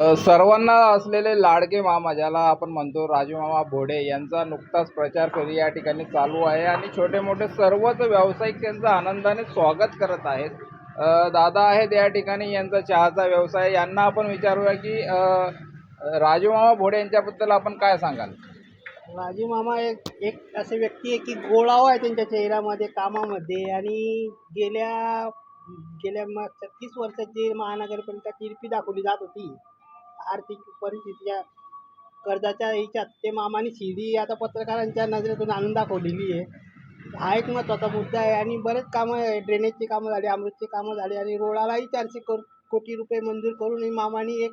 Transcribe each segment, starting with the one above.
सर्वांना असलेले लाडके मामा ज्याला आपण म्हणतो राजूमामा भोडे यांचा नुकताच प्रचार फेरी या ठिकाणी चालू आहे आणि छोटे मोठे सर्वच व्यावसायिक त्यांचं आनंदाने स्वागत करत आहेत. दादा आहेत या ठिकाणी यांचा चहाचा व्यवसाय. यांना आपण विचारूया की राजूमामा भोडे यांच्याबद्दल आपण काय सांगाल? राजूमामा एक एक असे व्यक्ती आहे की गोळावा आहे त्यांच्या चेहऱ्यामध्ये कामामध्ये आणि गेल्या गेल्या मग छत्तीस वर्षाची महानगरपालिका तिरपी दाखवली जात होती आर्थिक परिस्थितीच्या कर्जाच्या ह्याच्यात ते मामाने शिडी आता पत्रकारांच्या नजरेतून आणून दाखवलेली आहे. हा एक महत्त्वाचा मुद्दा आहे आणि बरेच कामं आहे. ड्रेनेजची कामं झाली अमृतची कामं झाली आणि रोडालाही चारशे को कोटी रुपये मंजूर करून मामाने एक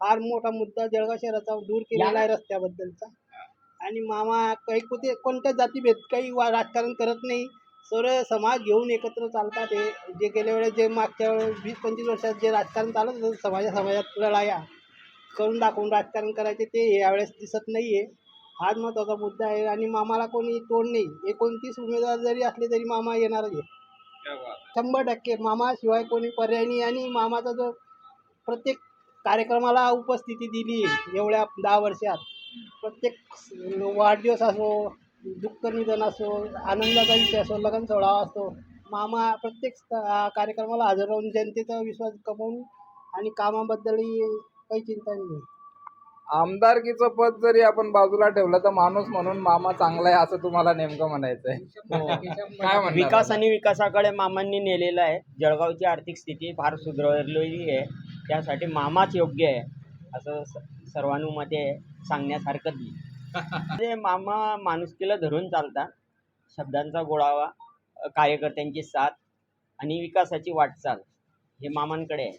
फार मोठा मुद्दा जळगाव शहराचा दूर केलेला आहे रस्त्याबद्दलचा. आणि मामा काही कुठे कोणत्या जातीभेद काही वा राजकारण करत नाही. सर्व समाज घेऊन एकत्र चालतात हे. जे गेल्या वेळेस जे मागच्या वेळेस वीस पंचवीस वर्षात जे राजकारण चालत होतं समाजा समाजात लढाया. करून दाखवून राजकारण करायचे ते यावेळेस दिसत नाही आहे हाच महत्त्वाचा मुद्दा आहे आणि मामाला कोणी तोड नाही. एकोणतीस उमेदवार जरी असले तरी मामा येणारच आहे. शंभर टक्के. मामाशिवाय कोणी पर्याय नाही आणि मामाचा जो प्रत्येक कार्यक्रमाला उपस्थिती दिली एवढ्या दहा वर्षात. प्रत्येक वाढदिवस असो दुःख निधन असो आनंदाचा विषय असो लग्न सोहळा असतो मामा प्रत्येक कार्यक्रमाला हजर राहून जनतेचा विश्वास कमवून आणि कामाबद्दलही काही चिंता नाही आमदारकीचं पद जरी आपण बाजूला ठेवलं तर माणूस म्हणून मामा चांगला आहे असं तुम्हाला नेमकं म्हणायचं आहे काय म्हणणार? विकास आणि विकासाकडे मामांनी नेलेलं आहे. जळगावची आर्थिक स्थिती फार सुधारलेली आहे. त्यासाठी मामाच योग्य आहे असं स- सर्वानुमते सांगण्यासारखंच नाही. म्हणजे मामा माणुसकीला धरून चालतात. शब्दांचा गोळावा अ, कार्यकर्त्यांची साथ आणि विकासाची वाटचाल हे मामांकडे आहे.